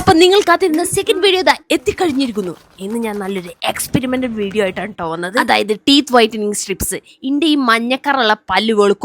അപ്പൊ നിങ്ങൾ കാത്തിരുന്ന സെക്കൻഡ് വീഡിയോ ഇതാ എത്തിക്കഴിഞ്ഞിരിക്കുന്നു. ഇന്ന് ഞാൻ നല്ലൊരു എക്സ്പെരിമെന്റൽ വീഡിയോ ആയിട്ടാണ് തോന്നുന്നത് അതായത് ടീത്ത് വൈറ്റനിങ് സ്ട്രിപ്സ് ഇന്റെ ഈ മഞ്ഞക്കറുള്ള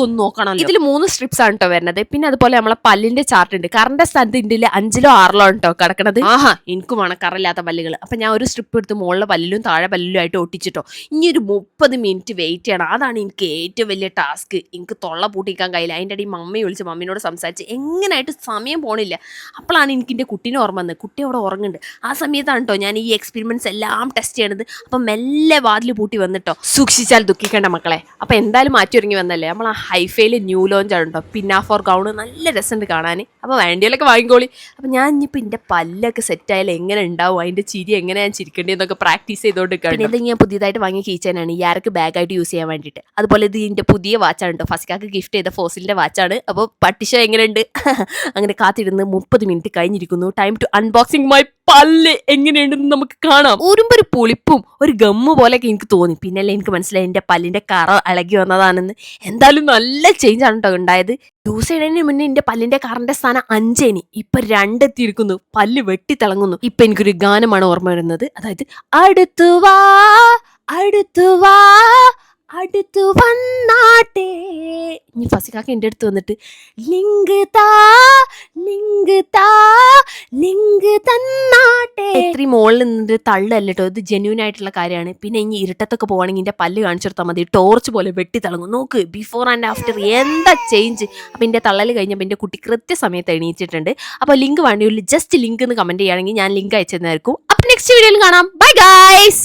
ഒന്ന് നോക്കണം ഇതിൽ മൂന്ന് സ്ട്രിപ്സ് ആണ് കേട്ടോ വരുന്നത്. പിന്നെ അതുപോലെ നമ്മളെ പല്ലിന്റെ ചാർട്ട് ഉണ്ട്. കറന്റെ സ്ഥാനത്ത് ഇന്ത്യയിൽ അഞ്ചിലോ ആറിലോ ആണ് കേട്ടോ കിടക്കണത്. ആഹാ എനിക്ക് കറില്ലാത്ത പല്ലുകൾ അപ്പൊ ഞാൻ ഒരു സ്ട്രിപ്പ് എടുത്ത് മുകളിലെ പല്ലിലും താഴെ പല്ലിലും ആയിട്ട് ഒട്ടിച്ചിട്ടോ. ഇനി ഒരു മുപ്പത് മിനിറ്റ് വെയിറ്റ് ചെയ്യണം. അതാണ് എനിക്ക് ഏറ്റവും വലിയ ടാസ്ക് എനിക്ക് തൊള്ള പൂട്ടിക്കാൻ കഴിയില്ല. അതിന്റെ ഇടയിൽ മമ്മി വിളിച്ച് മമ്മിനോട് സംസാരിച്ച് എങ്ങനെയായിട്ട് സമയം പോണില്ല. അപ്പോഴാണ് എനിക്ക് എന്റെ കുട്ടീനെ ഓർമ്മ വന്നത്. കുട്ടി അവിടെ ഉറങ്ങുന്നുണ്ട്. ആ സമയത്താണ് കേട്ടോ ഞാൻ ഈ എക്സ്പെരിമെന്റ്സ് എല്ലാം ടെസ്റ്റ് ചെയ്യണത്. അപ്പം മെല്ലെ വാതിൽ പൂട്ടി വന്നിട്ടോ. സൂക്ഷിച്ചാൽ ദുഃഖിക്കേണ്ട മക്കളെ. അപ്പം എന്തായാലും മാറ്റി ഒരുങ്ങി വന്നല്ലേ. നമ്മൾ ആ ഹൈഫയിൽ ന്യൂ ലോഞ്ച് ആണ് കേട്ടോ പിന്നാ ഫോർ ഗൗണ് നല്ല രസമുണ്ട് കാണാൻ. അപ്പോൾ വേണ്ടിയാലൊക്കെ വാങ്ങിക്കോളി. അപ്പം ഞാൻ ഇനിയിപ്പോൾ എന്റെ പല്ലൊക്കെ സെറ്റ് ആയാലും എങ്ങനെ ഉണ്ടാവും? അതിന്റെ ചിരി എങ്ങനെ ഞാൻ ചിരിക്കേണ്ടതെന്നൊക്കെ പ്രാക്ടീസ് ചെയ്തുകൊണ്ട് പിന്നെ ഇത് ഞാൻ പുതിയതായിട്ട് വാങ്ങിയ കീച്ചനാണ് ഈ ആർക്ക് ബാഗായിട്ട് യൂസ് ചെയ്യാൻ വേണ്ടിയിട്ട്. അതുപോലെ ഇത് എന്റെ പുതിയ വാച്ചാണ് കേട്ടോ ഫസ്കാക്ക് ഗിഫ്റ്റ് ചെയ്ത ഫോസിലിന്റെ വാച്ചാണ് അപ്പോൾ പട്ടിഷ എങ്ങനെയുണ്ട്? അങ്ങനെ കാത്തിരുന്ന് മുപ്പത് മിനിറ്റ് കഴിഞ്ഞിരിക്കുന്നു. ടൈം ടു അൺബോക്സിംഗ് മൈ പല്ല് എങ്ങനെയുണ്ടെന്ന് നമുക്ക് കാണാം. ഊരുമ്പോ ഒരു പുളിപ്പും ഒരു ഗമ്മ് പോലെയൊക്കെ എനിക്ക് തോന്നി. പിന്നല്ലേ എനിക്ക് മനസ്സിലായി എന്റെ പല്ലിന്റെ കറ ഇളകി വന്നതാണെന്ന്. എന്തായാലും നല്ല ചേഞ്ച് ആണ് കേട്ടോ ഉണ്ടായത്. യൂസ് ചെയ്യുന്നതിന് മുന്നേ എന്റെ പല്ലിന്റെ കറിന്റെ സ്ഥാനം അഞ്ചേനി. ഇപ്പൊ രണ്ടെത്തിയിരിക്കുന്നു പല്ല് വെട്ടിത്തിളങ്ങുന്നു. ഇപ്പൊ എനിക്കൊരു ഗാനമാണ് ഓർമ്മ വരുന്നത്. അതായത് അടുത്തു വാ അടുത്തു വാ അടുത്തു വന്നാട്ടെ. ഇനി ഫസിക്കാക്ക എന്റെ അടുത്ത് വന്നിട്ട് ലിങ്ക് താ ലിങ്ക് താ മുകളിൽ നിന്നിട്ട് തള്ളല്ല കേട്ടോ ഇത് ജെന്യൂൻ ആയിട്ടുള്ള കാര്യമാണ്. പിന്നെ ഇനി ഇരുട്ടത്തൊക്കെ പോകണമെങ്കിൽ എന്റെ പല്ല് കാണിച്ചെടുത്താൽ മതി. ടോർച്ച് പോലെ വെട്ടി തിളങ്ങും. നോക്ക് ബിഫോർ ആൻഡ് ആഫ്റ്റർ എന്താ ചേഞ്ച് അപ്പം എന്റെ തള്ളൽ കഴിഞ്ഞപ്പോൾ എന്റെ കുട്ടി കൃത്യസമയത്ത് എണീച്ചിട്ടുണ്ട് അപ്പോൾ ലിങ്ക് വേണ്ടി ജസ്റ്റ് ലിങ്ക് എന്ന് കമന്റ് ചെയ്യുകയാണെങ്കിൽ ഞാൻ ലിങ്ക് അയച്ചു തന്നായിരിക്കും അപ്പം നെക്സ്റ്റ് വീഡിയോയിൽ കാണാം. Bye guys